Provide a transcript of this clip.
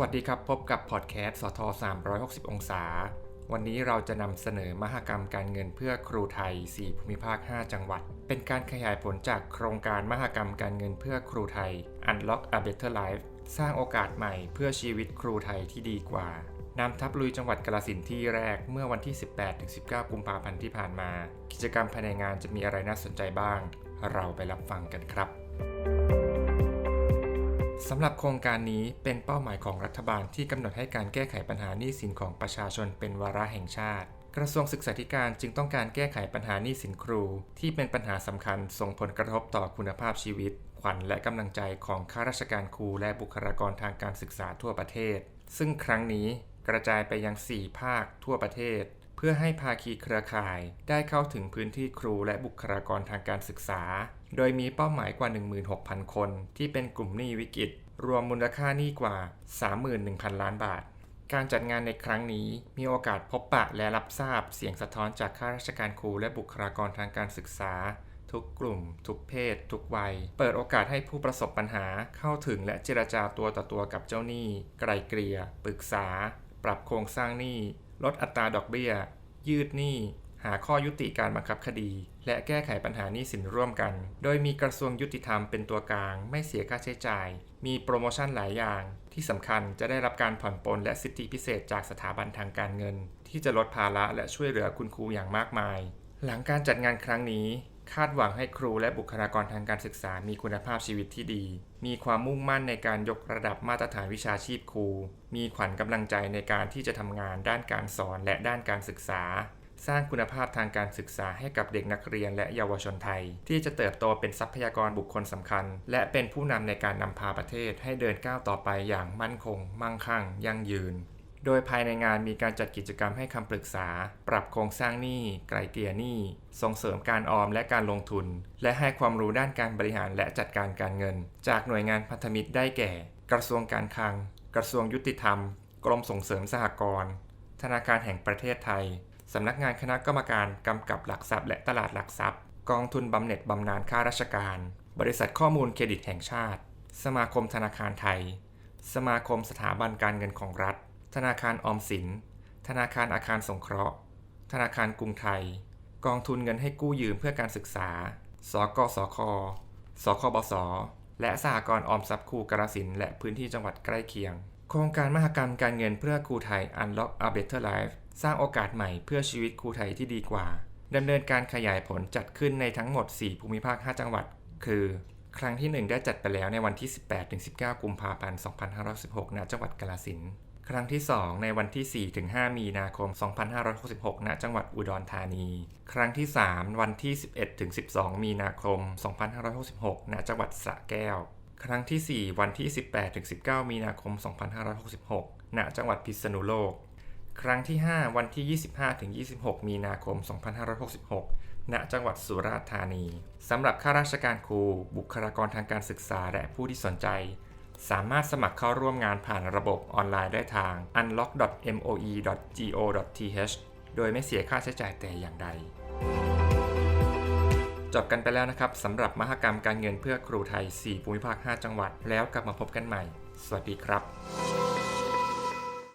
วัสดีครับ พบกับพอดแคสต์สท360 องศา วันนี้เราจะนำเสนอมหกรรมการเงินเพื่อครูไทย 4 ภูมิภาค 5 จังหวัด เป็นการขยายผลจากโครงการมหกรรมการเงินเพื่อครูไทย Unlock a Better Life สร้างโอกาสใหม่เพื่อชีวิตครูไทยที่ดีกว่านำทัพลุยจังหวัดกาลสินที่แรกเมื่อวันที่ 18-19 กุมภาพันธ์ที่ผ่านมา กิจกรรมภายในงานจะมีอะไรน่าสนใจบ้าง เราไปรับฟังกันครับ สำหรับโครงการนี้เป็นเป้าหมายของรัฐบาลที่กำหนดให้การแก้ไขปัญหาหนี้สินของประชาชนเป็นวาระแห่งชาติ กระทรวงศึกษาธิการจึงต้องการแก้ไขปัญหาหนี้สินครู ที่เป็นปัญหาสำคัญส่งผลกระทบต่อคุณภาพชีวิต ขวัญและกำลังใจของข้าราชการครูและบุคลากรทางการศึกษาทั่วประเทศ ซึ่งครั้งนี้กระจายไปยัง 4 ภาคทั่วประเทศ เพื่อให้ภาคีเครือข่ายได้เข้าถึงพื้นที่ครูและบุคลากรทางการศึกษา โดยมีเป้าหมายกว่า 16,000 คน ที่เป็นกลุ่มหนี้วิกฤต รวมมูลค่าหนี้กว่า 31,000 ล้านบาท การจัดงานในครั้งนี้มีโอกาสพบปะและรับทราบเสียงสะท้อนจากข้าราชการครูและบุคลากรทางการศึกษา ทุกกลุ่ม ทุกเพศ ทุกวัย เปิดโอกาสให้ผู้ประสบปัญหาเข้าถึงและเจรจาตัวต่อตัวกับเจ้าหนี้ ไกลเกลี่ย ปรึกษา ปรับโครงสร้างหนี้ ลดอัตราดอกเบี้ย ยืดหนี้ หาข้อยุติการบังคับคดี และแก้ไขปัญหานี้สินร่วมกัน โดยมีกระทรวงยุติธรรมเป็นตัวกลาง ไม่เสียค่าใช้จ่าย มีโปรโมชั่นหลายอย่าง ที่สำคัญจะได้รับการผ่อนปลนและสิทธิพิเศษจากสถาบันทางการเงิน ที่จะลดภาระและช่วยเหลือคุณครูอย่างมากมาย หลังการจัดงานครั้งนี้ คาดหวังให้ครูและบุคลากรทางการศึกษามีคุณภาพชีวิตที่ดี มีความมุ่งมั่นในการยกระดับมาตรฐานวิชาชีพครู มีขวัญกำลังใจในการที่จะทำงานด้านการสอนและด้านการศึกษา สร้างคุณภาพทางการศึกษาให้กับเด็กนักเรียนและเยาวชนไทย ที่จะเติบโตเป็นทรัพยากรบุคคลสำคัญ และเป็นผู้นำในการนำพาประเทศให้เดินก้าวต่อไปอย่างมั่นคง มั่งคั่ง ยั่งยืน โดยภายในงานมีการจัดกิจกรรมให้คำปรึกษา ปรับโครงสร้างหนี้ ไกลเกลี่ยหนี้ ส่งเสริมการออมและการลงทุน และให้ความรู้ด้านการบริหารและจัดการการเงิน จากหน่วยงานพันธมิตรได้แก่ กระทรวงการคลัง กระทรวงยุติธรรม กรมส่งเสริมสหกรณ์ ธนาคารแห่งประเทศไทย สำนักงานคณะกรรมการกำกับหลักทรัพย์ และตลาดหลักทรัพย์ กองทุนบำเหน็จบำนาญข้าราชการ บริษัทข้อมูลเครดิตแห่งชาติ สมาคมธนาคารไทย สมาคมสถาบันการเงินของรัฐ ธนาคารออมสิน ธนาคารอาคารสงเคราะห์ ธนาคารกรุงไทย กองทุนเงินให้กู้ยืมเพื่อการศึกษา สกสค สคบส และสหกรณ์ออมทรัพย์ครูกระสินและพื้นที่จังหวัดใกล้เคียง โครงการมหกรรมการเงินเพื่อครูไทย Unlock a Better Life สร้างโอกาสใหม่เพื่อชีวิตครูไทยที่ดีกว่าดำเนินการขยายผลจัดขึ้นในทั้งหมด 4 ภูมิภาค 5 จังหวัด คือ ครั้งที่ 1 ได้จัดไปแล้วในวันที่ 18-19 กุมภาพันธ์ 2516 ณ จังหวัดกาฬสินธุ์ ครั้งที่ 2 ในวันที่ 4-5 มีนาคม 2566 ณ จังหวัดอุดรธานี ครั้งที่ 3 วันที่ 11-12 มีนาคม 2566 ณ จังหวัดสระแก้ว ครั้งที่ 4 วันที่ 18-19 มีนาคม 2566 ณ จังหวัดพิษณุโลก ครั้งที่ 5 วันที่ 25-26 มีนาคม 2566 ณ จังหวัดสุราษฎร์ธานี สำหรับข้าราชการครู บุคลากรทางการศึกษาและผู้ที่สนใจ สามารถสมัครเข้าร่วมงานผ่านระบบออนไลน์ได้ทาง unlock.moe.go.th โดยไม่เสียค่าใช้จ่ายแต่อย่างใด จบกันไปแล้วนะครับสำหรับมหกรรมการเงินเพื่อครูไทย 4 ภูมิภาค 5 จังหวัด แล้วกลับมาพบกันใหม่ สวัสดีครับ